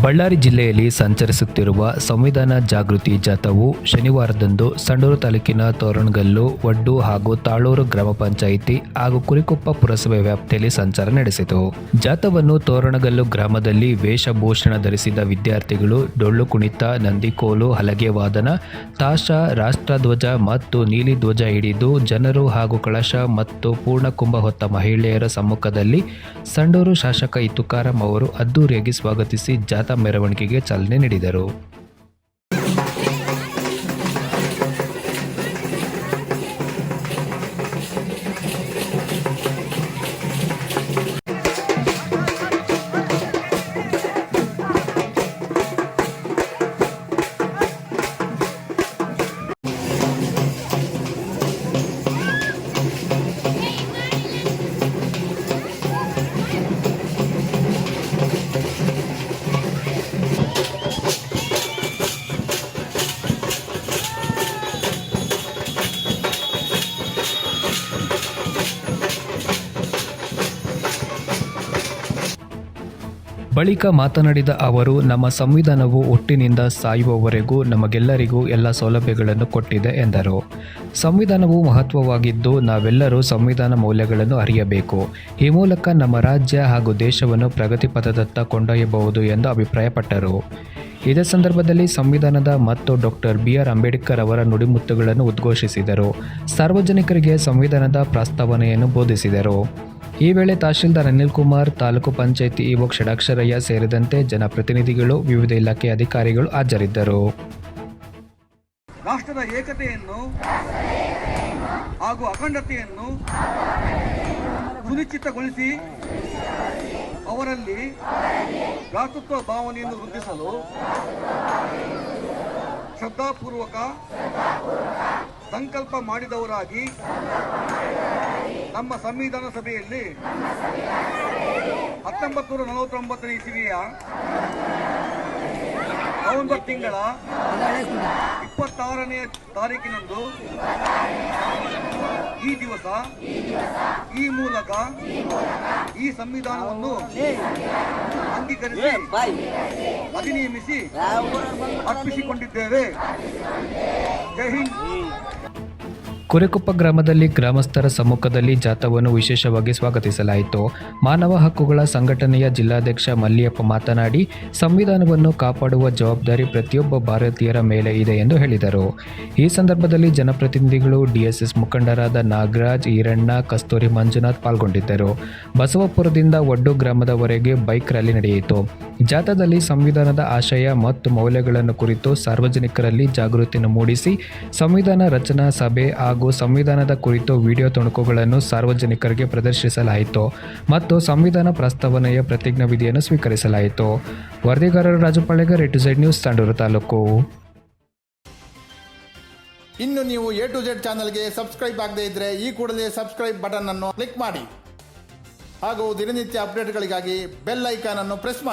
ಬಳ್ಳಾರಿ ಜಿಲ್ಲೆಯಲ್ಲಿ ಸಂಚರಿಸುತ್ತಿರುವ ಸಂವಿಧಾನ ಜಾಗೃತಿ ಜಾಥಾವು ಶನಿವಾರದಂದು ಸಂಡೂರು ತಾಲೂಕಿನ ತೋರಣಗಲ್ಲು ಒಡ್ಡು ಹಾಗೂ ತಾಳೂರು ಗ್ರಾಮ ಪಂಚಾಯಿತಿ ಹಾಗೂ ಕುರಿಕೊಪ್ಪ ಪುರಸಭೆ ವ್ಯಾಪ್ತಿಯಲ್ಲಿ ಸಂಚಾರ ನಡೆಸಿತು. ಜಾಥಾವನ್ನು ತೋರಣಗಲ್ಲು ಗ್ರಾಮದಲ್ಲಿ ವೇಷಭೂಷಣ ಧರಿಸಿದ ವಿದ್ಯಾರ್ಥಿಗಳು ಡೊಳ್ಳು ಕುಣಿತ, ನಂದಿಕೋಲು, ಹಲಗೆ ವಾದನ, ತಾಶ, ರಾಷ್ಟ್ರಧ್ವಜ ಮತ್ತು ನೀಲಿ ಧ್ವಜ ಹಿಡಿದು ಜನರು ಹಾಗೂ ಕಳಶ ಮತ್ತು ಪೂರ್ಣಕುಂಭ ಹೊತ್ತ ಮಹಿಳೆಯರ ಸಮ್ಮುಖದಲ್ಲಿ ಸಂಡೂರು ಶಾಸಕ ಇತುಕಾರಂ ಅವರು ಅದ್ದೂರಿಯಾಗಿ ಸ್ವಾಗತಿಸಿ ಮೆರವಣಿಗೆಗೆ ಚಾಲನೆ ನೀಡಿದರು. ಬಳಿಕ ಮಾತನಾಡಿದ ಅವರು, ನಮ್ಮ ಸಂವಿಧಾನವು ಒಟ್ಟಿನಿಂದ ಸಾಯುವವರೆಗೂ ನಮಗೆಲ್ಲರಿಗೂ ಎಲ್ಲ ಸೌಲಭ್ಯಗಳನ್ನು ಕೊಟ್ಟಿದೆ ಎಂದರು. ಸಂವಿಧಾನವು ಮಹತ್ವವಾಗಿದ್ದು, ನಾವೆಲ್ಲರೂ ಸಂವಿಧಾನ ಮೌಲ್ಯಗಳನ್ನು ಅರಿಯಬೇಕು. ಈ ಮೂಲಕ ನಮ್ಮ ರಾಜ್ಯ ಹಾಗೂ ದೇಶವನ್ನು ಪ್ರಗತಿ ಪಥದತ್ತ ಕೊಂಡೊಯ್ಯಬಹುದು ಎಂದು ಅಭಿಪ್ರಾಯಪಟ್ಟರು. ಇದೇ ಸಂದರ್ಭದಲ್ಲಿ ಸಂವಿಧಾನದ ಮತ್ತು ಡಾಕ್ಟರ್ ಬಿ. ಆರ್. ಅಂಬೇಡ್ಕರ್ ಅವರ ನುಡಿಮುತ್ತುಗಳನ್ನು ಉದ್ಘೋಷಿಸಿದರು. ಸಾರ್ವಜನಿಕರಿಗೆ ಸಂವಿಧಾನದ ಪ್ರಸ್ತಾವನೆಯನ್ನು ಬೋಧಿಸಿದರು. ಈ ವೇಳೆ ತಹಶೀಲ್ದಾರ್ ಅನಿಲ್ ಕುಮಾರ್, ತಾಲೂಕು ಪಂಚಾಯಿತಿ ಇಒ ಷಡಾಕ್ಷರಯ್ಯ ಸೇರಿದಂತೆ ಜನಪ್ರತಿನಿಧಿಗಳು, ವಿವಿಧ ಇಲಾಖೆ ಅಧಿಕಾರಿಗಳು ಹಾಜರಿದ್ದರು. ರಾಷ್ಟ್ರದ ಏಕತೆಯನ್ನು ಹಾಗೂ ಅಖಂಡತೆಯನ್ನು ಸುನಿಶ್ಚಿತಗೊಳಿಸಿ ಅವರಲ್ಲಿ ಭ್ರಾತೃತ್ವ ಭಾವನೆಯನ್ನು ವೃದ್ಧಿಸಲು ಶ್ರದ್ಧಾಪೂರ್ವಕ ಸಂಕಲ್ಪ ಮಾಡಿದವರಾಗಿ ನಮ್ಮ ಸಂವಿಧಾನ ಸಭೆಯಲ್ಲಿ ಹತ್ತೊಂಬತ್ತು ನೂರ ನಲವತ್ತೊಂಬತ್ತನೇ ಇಸವಿಯ ನವೆಂಬರ್ ತಿಂಗಳ ಇಪ್ಪತ್ತಾರನೇ ತಾರೀಕಿನಂದು ಈ ದಿವಸ ಈ ಮೂಲಕ ಈ ಸಂವಿಧಾನವನ್ನು ಅಂಗೀಕರಿಸಿ ಅಧಿನಿಯಮಿಸಿ ಅರ್ಪಿಸಿಕೊಂಡಿದ್ದೇವೆ. ಜೈ ಹಿಂದ್. ಕುರೆಕೊಪ್ಪ ಗ್ರಾಮದಲ್ಲಿ ಗ್ರಾಮಸ್ಥರ ಸಮ್ಮುಖದಲ್ಲಿ ಜಾಥಾವನ್ನು ವಿಶೇಷವಾಗಿ ಸ್ವಾಗತಿಸಲಾಯಿತು. ಮಾನವ ಹಕ್ಕುಗಳ ಸಂಘಟನೆಯ ಜಿಲ್ಲಾಧ್ಯಕ್ಷ ಮಲ್ಲಿಯಪ್ಪ ಮಾತನಾಡಿ, ಸಂವಿಧಾನವನ್ನು ಕಾಪಾಡುವ ಜವಾಬ್ದಾರಿ ಪ್ರತಿಯೊಬ್ಬ ಭಾರತೀಯರ ಮೇಲೆ ಇದೆ ಎಂದು ಹೇಳಿದರು. ಈ ಸಂದರ್ಭದಲ್ಲಿ ಜನಪ್ರತಿನಿಧಿಗಳು ಡಿಎಸ್ಎಸ್ ಮುಖಂಡರಾದ ನಾಗರಾಜ್, ಈರಣ್ಣ, ಕಸ್ತೂರಿ ಮಂಜುನಾಥ್ ಪಾಲ್ಗೊಂಡಿದ್ದರು. ಬಸವಪುರದಿಂದ ಒಡ್ಡು ಗ್ರಾಮದವರೆಗೆ ಬೈಕ್ ರ್ಯಾಲಿ ನಡೆಯಿತು. ಜಾಥಾದಲ್ಲಿ ಸಂವಿಧಾನದ ಆಶಯ ಮತ್ತು ಮೌಲ್ಯಗಳನ್ನು ಕುರಿತು ಸಾರ್ವಜನಿಕರಲ್ಲಿ ಜಾಗೃತಿಯನ್ನು ಮೂಡಿಸಿ, ಸಂವಿಧಾನ ರಚನಾ ಸಭೆ ಸಂವಿಧಾನದ ಕುರಿತು ವಿಡಿಯೋ ತುಣುಕುಗಳನ್ನು ಸಾರ್ವಜನಿಕರಿಗೆ ಪ್ರದರ್ಶಿಸಲಾಯಿತು ಮತ್ತು ಸಂವಿಧಾನ ಪ್ರಸ್ತಾವನೆಯ ಪ್ರತಿಜ್ಞಾ ವಿಧಿಯನ್ನು ಸ್ವೀಕರಿಸಲಾಯಿತು. ವರದಿಗಾರರು Raju Palegar A to Z news Sandur taluk. ಇನ್ನು ನೀವು ಎ ಟು ಜೆಡ್ ಚಾನಲ್ಗೆ ಸಬ್ಸ್ಕ್ರೈಬ್ ಆಗದೇ ಇದ್ದರೆ ಈ ಕೂಡಲೇ ಸಬ್ಸ್ಕ್ರೈಬ್ ಬಟನ್ ಅನ್ನು ಕ್ಲಿಕ್ ಮಾಡಿ. ಹಾಗೂ ದಿನನಿತ್ಯ ಅಪ್ಡೇಟ್ಗಳಿಗಾಗಿ ಬೆಲ್ ಐಕಾನ್ ಅನ್ನು ಪ್ರೆಸ್ ಮಾಡಿ.